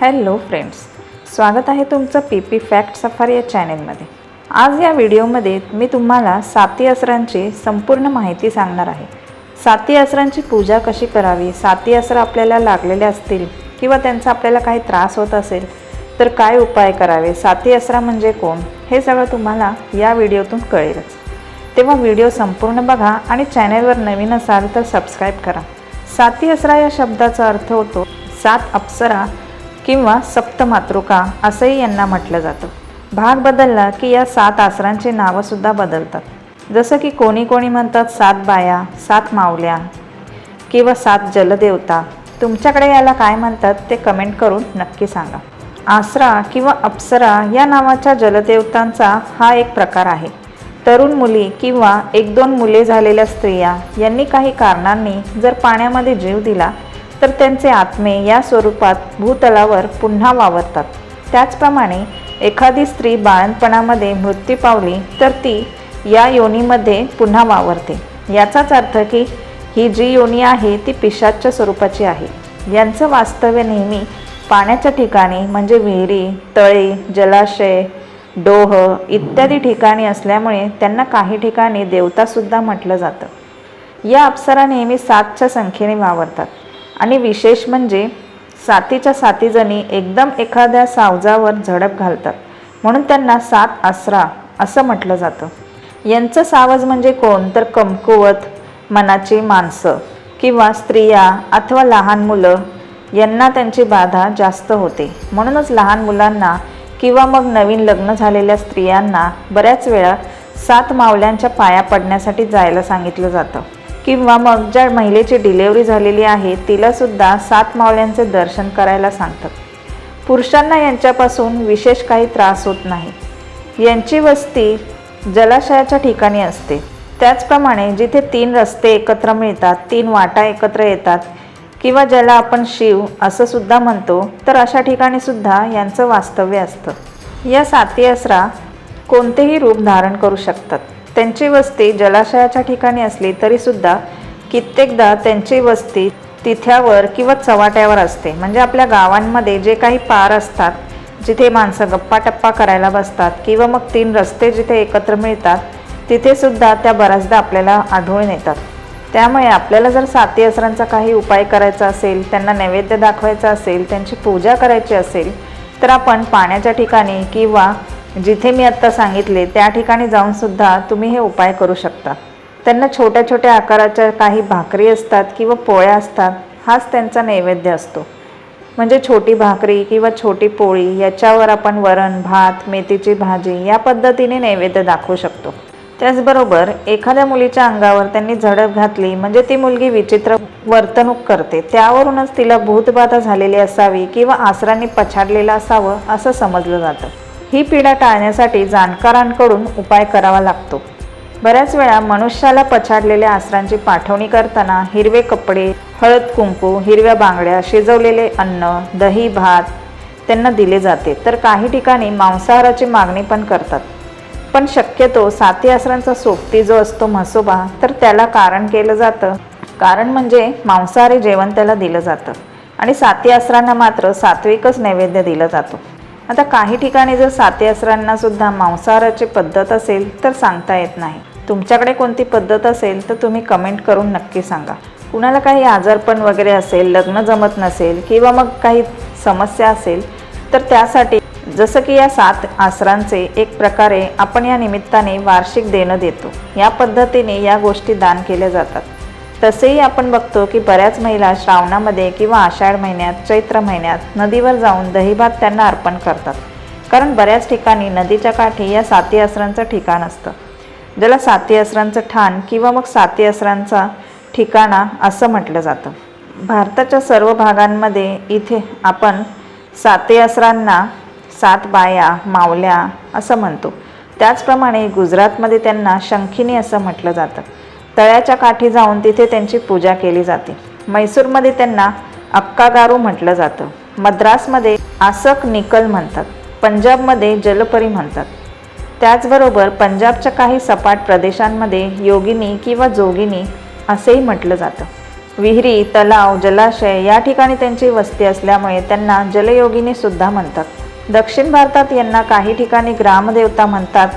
Hello friends स्वागत आहे तुमचं पी पी फॅक्ट सफारी या चॅनेलमध्ये. आज या व्हिडिओमध्ये मी तुम्हाला साती असरांची संपूर्ण माहिती सांगणार आहे. साती असरांची पूजा कशी करावी साती असरं आपल्याला लागलेले असतील किंवा त्यांचा आपल्याला काही त्रास होत असेल तर काय उपाय करावे साती असरा म्हणजे कोण हे सगळं तुम्हाला या व्हिडिओतून कळेलच. तेव्हा व्हिडिओ संपूर्ण बघा आणि चॅनेलवर नवीन असाल तर सबस्क्राईब करा. साती असरा या शब्दाचा अर्थ होतो सात अप्सरा किंवा सप्तमातृका असंही यांना म्हटलं जातं. भाग बदलला की या सात आसरांची नावंसुद्धा बदलतात. जसं की कोणी कोणी म्हणतात सात बाया सात मावल्या किंवा सात जलदेवता. तुमच्याकडे याला काय म्हणतात ते कमेंट करून नक्की सांगा. आसरा किंवा अप्सरा या नावाच्या जलदेवतांचा हा एक प्रकार आहे. तरुण मुली किंवा एक दोन मुले झालेल्या स्त्रिया यांनी काही कारणांनी जर पाण्यामध्ये जीव दिला तर त्यांचे आत्मे या स्वरूपात भूतलावर पुन्हा वावरतात. त्याचप्रमाणे एखादी स्त्री बाळणपणामध्ये मृत्यू पावली तर ती या योनीमध्ये पुन्हा वावरते. याचाच अर्थ की ही जी योनी आहे ती पिशाच्या स्वरूपाची आहे. यांचं वास्तव्य नेहमी पाण्याच्या ठिकाणी म्हणजे विहिरी तळे जलाशय डोह इत्यादी ठिकाणी असल्यामुळे त्यांना काही ठिकाणी देवतासुद्धा म्हटलं जातं. या अप्सरा नेहमी सातच्या संख्येने वावरतात. आणि विशेष म्हणजे सातीच्या सातीजणी एकदम एखाद्या सावजावर झडप घालतात. म्हणून त्यांना सात आसरा असं म्हटलं जातं. यांचं सावज म्हणजे कोण? तर कमकुवत मनाची माणसं किंवा स्त्रिया अथवा लहान मुलं. यांना त्यांची बाधा जास्त होते. म्हणूनच लहान मुलांना किंवा मग नवीन लग्न झालेल्या स्त्रियांना बऱ्याच वेळा सात मावल्यांच्या पाया पडण्यासाठी जायला सांगितलं जातं. किंवा मग ज्या महिलेची डिलेवरी झालेली आहे तिलासुद्धा सात मावल्यांचे दर्शन करायला सांगतात. पुरुषांना यांच्यापासून विशेष काही त्रास होत नाही. यांची वस्ती जलाशयाच्या ठिकाणी असते. त्याचप्रमाणे जिथे तीन रस्ते एकत्र मिळतात तीन वाटा एकत्र येतात किंवा ज्याला आपण शिव असं सुद्धा म्हणतो तर अशा ठिकाणी सुद्धा यांचं वास्तव्य असतं. या साती असरा कोणतेही रूप धारण करू शकतात. त्यांची वस्ती जलाशयाच्या ठिकाणी असली तरीसुद्धा कित्येकदा त्यांची वस्ती तिथ्यावर किंवा चवाट्यावर असते. म्हणजे आपल्या गावांमध्ये जे काही पार असतात जिथे माणसं गप्पा टप्पा करायला बसतात किंवा मग तीन रस्ते जिथे एकत्र मिळतात तिथेसुद्धा त्या बऱ्याचदा आपल्याला आढळून येतात. त्यामुळे आपल्याला जर साती असरांचा काही उपाय करायचा असेल त्यांना नैवेद्य दाखवायचा असेल त्यांची पूजा करायची असेल तर आपण पाण्याच्या ठिकाणी किंवा जिथे मी आत्ता सांगितले त्या ठिकाणी जाऊनसुद्धा तुम्ही हे उपाय करू शकता. त्यांना छोट्या छोट्या आकाराच्या काही भाकरी असतात किंवा पोळ्या असतात हाच त्यांचा नैवेद्य असतो. म्हणजे छोटी भाकरी किंवा छोटी पोळी याच्यावर आपण वरण भात मेथीची भाजी या पद्धतीने नैवेद्य दाखवू शकतो. त्याचबरोबर एखाद्या मुलीच्या अंगावर त्यांनी झडप घातली म्हणजे ती मुलगी विचित्र वर्तणूक करते त्यावरूनच तिला भूतबाधा झालेली असावी किंवा आसरांनी पछाडलेलं असावं असं समजलं जातं. ही पीडा टाळण्यासाठी जाणकारांकडून उपाय करावा लागतो. बऱ्याच वेळा मनुष्याला पछाडलेल्या आसरांची पाठवणी करताना हिरवे कपडे हळद कुंकू हिरव्या बांगड्या शिजवलेले अन्न दही भात त्यांना दिले जाते. तर काही ठिकाणी मांसाहाराची मागणी पण करतात. पण शक्यतो साती आसरांचा सोबती जो असतो म्हसोबा तर त्याला कारण केलं जातं. कारण म्हणजे मांसाहारी जेवण त्याला दिलं जातं. आणि साती आसरांना मात्र सात्विकच नैवेद्य दिलं जातो. आता काही ठिकाणी जर साती सुद्धा मांसाहाराची पद्धत असेल तर सांगता येत नाही. तुमच्याकडे कोणती पद्धत असेल तर तुम्ही कमेंट करून नक्की सांगा. कुणाला काही आजारपण वगैरे असेल लग्न जमत नसेल किंवा मग काही समस्या असेल तर त्यासाठी जसं की या सात आसरांचे एक प्रकारे आपण या निमित्ताने वार्षिक देणं देतो. या पद्धतीने या गोष्टी दान केल्या जातात. तसेही आपण बघतो की बऱ्याच महिला श्रावणामध्ये किंवा आषाढ महिन्यात चैत्र महिन्यात नदीवर जाऊन दहीभात त्यांना अर्पण करतात. कारण बऱ्याच ठिकाणी नदीच्या काठी या साती असरांचं ठिकाण असतं. ज्याला साती असरांचं ठाण किंवा मग साती असरांचा ठिकाणा असं म्हटलं जातं. भारताच्या सर्व भागांमध्ये इथे आपण साती असरांना सात बाया मावल्या असं म्हणतो. त्याचप्रमाणे गुजरातमध्ये त्यांना शंखिनी असं म्हटलं जातं. तळ्याच्या काठी जाऊन तिथे त्यांची पूजा केली जाते. मैसूरमध्ये त्यांना अक्कागारू म्हटलं जातं. मद्रासमध्ये आसक निकल म्हणतात. पंजाबमध्ये जलपरी म्हणतात. त्याचबरोबर पंजाबच्या काही सपाट प्रदेशांमध्ये योगिनी किंवा जोगिनी असेही म्हटलं जातं. विहिरी तलाव जलाशय या ठिकाणी त्यांची वस्ती असल्यामुळे त्यांना जलयोगिनी सुद्धा म्हणतात. दक्षिण भारतात यांना काही ठिकाणी ग्रामदेवता म्हणतात.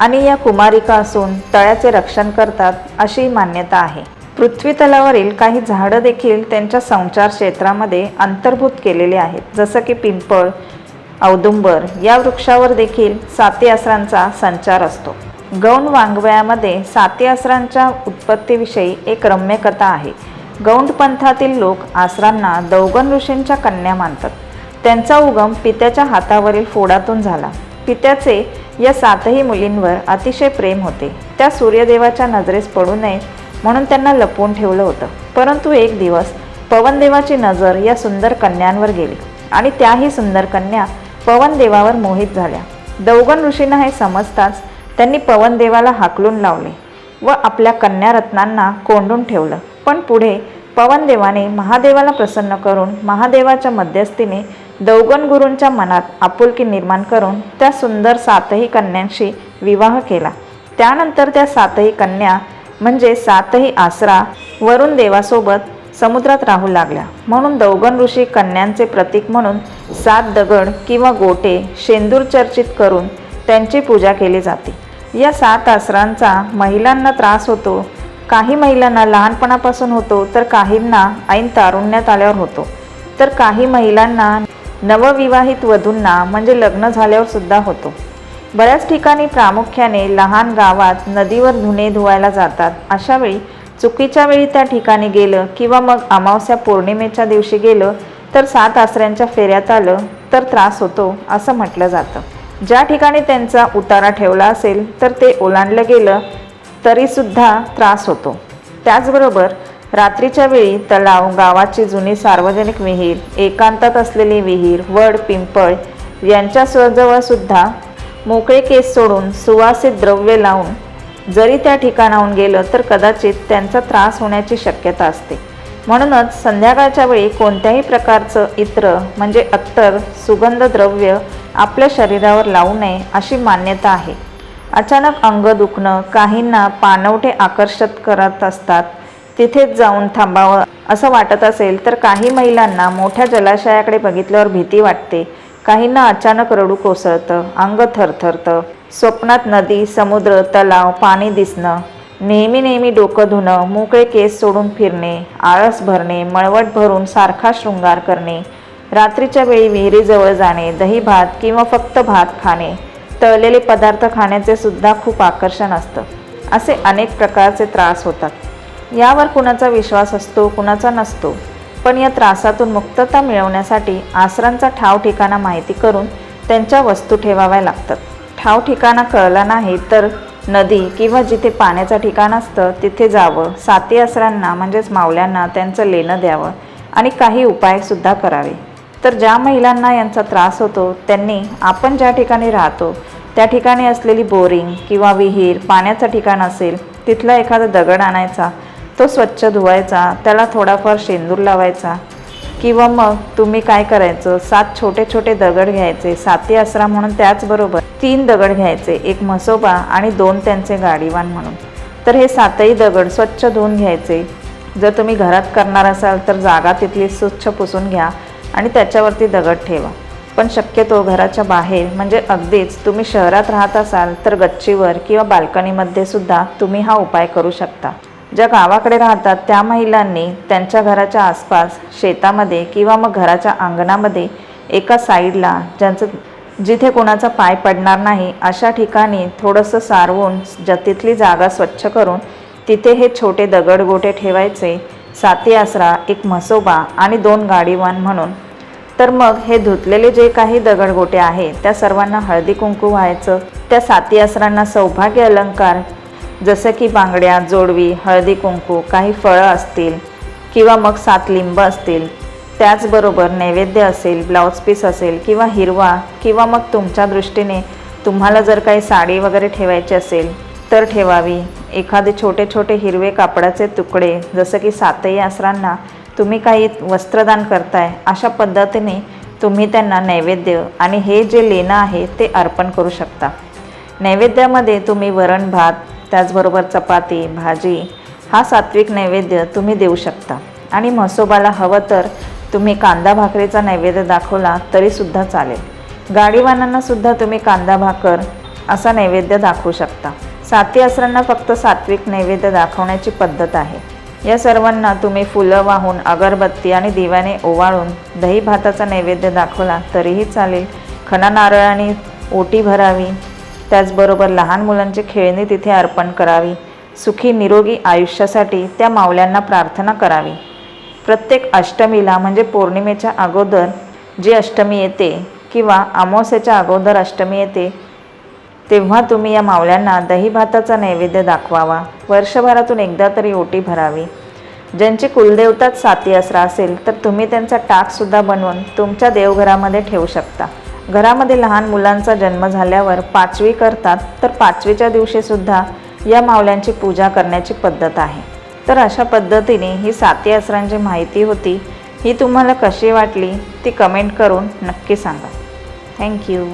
आणि या कुमारिका असून तळ्याचे रक्षण करतात अशी मान्यता आहे. पृथ्वी तलावरील काही झाडं देखील त्यांच्या संचार क्षेत्रामध्ये अंतर्भूत केलेले आहेत. जसं की पिंपळ औदुंबर या वृक्षावर देखील साती आसरांचा संचार असतो. गौण वाङ्मयामध्ये साती आसरांच्या उत्पत्तीविषयी एक रम्य कथा आहे. गौंड पंथातील लोक आसरांना दौगन ऋषींच्या कन्या मानतात. त्यांचा उगम पित्याच्या हातावरील फोडातून झाला. पित्याचे या सातही मुलींवर अतिशय प्रेम होते. त्या सूर्यदेवाच्या नजरेस पडू नये म्हणून त्यांना लपवून ठेवलं होतं. परंतु एक दिवस पवनदेवाची नजर या सुंदर कन्यांवर गेली आणि त्याही सुंदर कन्या पवनदेवावर मोहित झाल्या. दौगन ऋषींना हे समजताच त्यांनी पवनदेवाला हाकलून लावले व आपल्या कन्या रत्नांना कोंडून ठेवलं. पण पुढे पवनदेवाने महादेवाला प्रसन्न करून महादेवाच्या मध्यस्थीने दौगन गुरूंच्या मनात आपुलकी निर्माण करून त्या सुंदर सातही कन्यांशी विवाह केला. त्यानंतर त्या सातही कन्या म्हणजे सातही आसरा वरुण देवासोबत समुद्रात राहू लागल्या. म्हणून दौगण ऋषी कन्यांचे प्रतीक म्हणून सात दगड किंवा गोटे शेंदूर चर्चित करून त्यांची पूजा केली जाते. या सात आसरांचा महिलांना त्रास होतो काही महिलांना लहानपणापासून होतो तर काहींना ऐन तारुण्यात आल्यावर होतो. तर काही महिलांना नवविवाहित वधूंना म्हणजे लग्न झाल्यावर सुद्धा होतो. बऱ्याच ठिकाणी प्रामुख्याने लहान गावात नदीवर धुणे धुवायला जातात. अशा वेळी चुकीच्या वेळी त्या ठिकाणी गेलं किंवा मग अमावस्या पौर्णिमेच्या दिवशी गेलं तर सात आसऱ्यांच्या फेऱ्यात आलं तर त्रास होतो असं म्हटलं जातं. ज्या ठिकाणी त्यांचा उतारा ठेवला असेल तर ते ओलांडलं गेलं तरीसुद्धा त्रास होतो. त्याचबरोबर रात्रीच्या वेळी तलाव गावाची जुनी सार्वजनिक विहीर एकांतात असलेली विहीर वड पिंपळ यांच्या सुद्धा मोकळे केस सोडून सुवासित द्रव्य लावून जरी त्या ठिकाणाहून गेलं तर कदाचित त्यांचा त्रास होण्याची शक्यता असते. म्हणूनच संध्याकाळच्या वेळी कोणत्याही प्रकारचं इत्र म्हणजे अत्तर सुगंध द्रव्य आपल्या शरीरावर लावू नये अशी मान्यता आहे. अचानक अंग दुखणं काहींना पानवठे आकर्षित करत असतात. तिथेच जाऊन थांबावं असं वाटत असेल तर काही महिलांना मोठ्या जलाशयाकडे बघितल्यावर भीती वाटते. काहींना अचानक रडू कोसळतं अंग थरथरतं. स्वप्नात नदी समुद्र तलाव पाणी दिसणं. नेहमी नेहमी डोकं धुणं मोकळे केस सोडून फिरणे आळस भरणे मळवट भरून सारखा शृंगार करणे. रात्रीच्या वेळी विहिरीजवळ जाणे दही भात किंवा फक्त भात खाणे. तळलेले पदार्थ खाण्याचे सुद्धा खूप आकर्षण असतं. असे अनेक प्रकारचे त्रास होतात. यावर कुणाचा विश्वास असतो कुणाचा नसतो. पण या त्रासातून मुक्तता मिळवण्यासाठी आसरांचा ठाव ठिकाणा माहिती करून त्यांच्या वस्तू ठेवाव्या लागतात. ठाव ठिकाणा कळला नाही तर नदी किंवा जिथे पाण्याचं ठिकाण असतं तिथे जावं. साती आसरांना म्हणजेच मावल्यांना त्यांचं लेणं द्यावं आणि काही उपायसुद्धा करावे. तर ज्या महिलांना यांचा त्रास होतो त्यांनी आपण ज्या ठिकाणी राहतो त्या ठिकाणी असलेली बोरिंग किंवा विहीर पाण्याचं ठिकाण असेल तिथला एखादा दगड आणायचा तो स्वच्छ धुवायचा त्याला थोडाफार शेंदूर लावायचा किंवा मग तुम्ही काय करायचं सात छोटे छोटे दगड घ्यायचे साती आसरा म्हणून त्याचबरोबर तीन दगड घ्यायचे एक म्हसोबा आणि दोन त्यांचे गाडीवान म्हणून. तर हे सातही दगड स्वच्छ धुवून घ्यायचे. जर तुम्ही घरात करणार असाल तर जागा तिथली स्वच्छ पुसून घ्या. आणि त्याच्यावरती दगड ठेवा. पण शक्यतो घराच्या बाहेर म्हणजे अगदीच तुम्ही शहरात राहत असाल तर गच्चीवर किंवा बाल्कनीमध्ये सुद्धा तुम्ही हा उपाय करू शकता. ज्या गावाकडे राहतात त्या महिलांनी त्यांच्या घराच्या आसपास शेतामध्ये किंवा मग घराच्या अंगणामध्ये एका साईडला ज्यांचं जिथे कोणाचा पाय पडणार नाही अशा ठिकाणी थोडंसं सारवून ज तिथली जागा स्वच्छ करून तिथे हे छोटे दगडगोटे ठेवायचे. साती आसरा एक म्हसोबा आणि दोन गाडीवान म्हणून. तर मग हे धुतलेले जे काही दगडगोटे आहे त्या सर्वांना हळदी कुंकू व्हायचं. त्या साती आसरांना सौभाग्य अलंकार. जसं की बांगड्या जोडवी हळदी कुंकू काही फळं असतील किंवा मग सात लिंब असतील. त्याचबरोबर नैवेद्य असेल ब्लाऊज पीस असेल किंवा हिरवा किंवा मग तुमच्या दृष्टीने तुम्हाला जर काही साडी वगैरे ठेवायची असेल तर ठेवावी. एखादे छोटे छोटे हिरवे कापडाचे तुकडे जसं की सातही आसरांना तुम्ही काही वस्त्रदान करताय अशा पद्धतीने तुम्ही त्यांना नैवेद्य आणि हे जे लेणं आहे ते अर्पण करू शकता. नैवेद्यामध्ये तुम्ही वरण भात त्याचबरोबर चपाती भाजी हा सात्विक नैवेद्य तुम्ही देऊ शकता. आणि म्हसोबाला हवं तर तुम्ही कांदा भाकरीचा नैवेद्य दाखवला तरीसुद्धा चालेल. गाडीवानांनासुद्धा तुम्ही कांदा भाकर असा नैवेद्य दाखवू शकता. साती असरांना फक्त सात्विक नैवेद्य दाखवण्याची पद्धत आहे. या सर्वांना तुम्ही फुलं वाहून अगरबत्ती आणि दिव्याने ओवाळून दही भाताचा नैवेद्य दाखवला तरीही चालेल. खणा नारळाने ओटी भरावी. त्याचबरोबर लहान मुलांची खेळणी तिथे अर्पण करावी. सुखी निरोगी आयुष्यासाठी त्या मावल्यांना प्रार्थना करावी. प्रत्येक अष्टमीला म्हणजे पौर्णिमेच्या अगोदर जी अष्टमी येते किंवा अमावस्याच्या अगोदर अष्टमी येते तेव्हा तुम्ही या मावल्यांना दही भाताचा नैवेद्य दाखवावा. वर्षभरातून एकदा तरी ओटी भरावी. ज्यांची कुलदेवताच साती असरा असेल तर तुम्ही त्यांचा टाकसुद्धा बनवून तुमच्या देवघरामध्ये ठेवू शकता. घरामध्ये लहान मुलांचा जन्म झाल्यावर पाचवी करतात तर पाचवीच्या दिवशीसुद्धा या मावल्यांची पूजा करण्याची पद्धत आहे. तर अशा पद्धतीने ही साती असरांची माहिती होती. ही तुम्हाला कशी वाटली ती कमेंट करून नक्की सांगा. थँक्यू.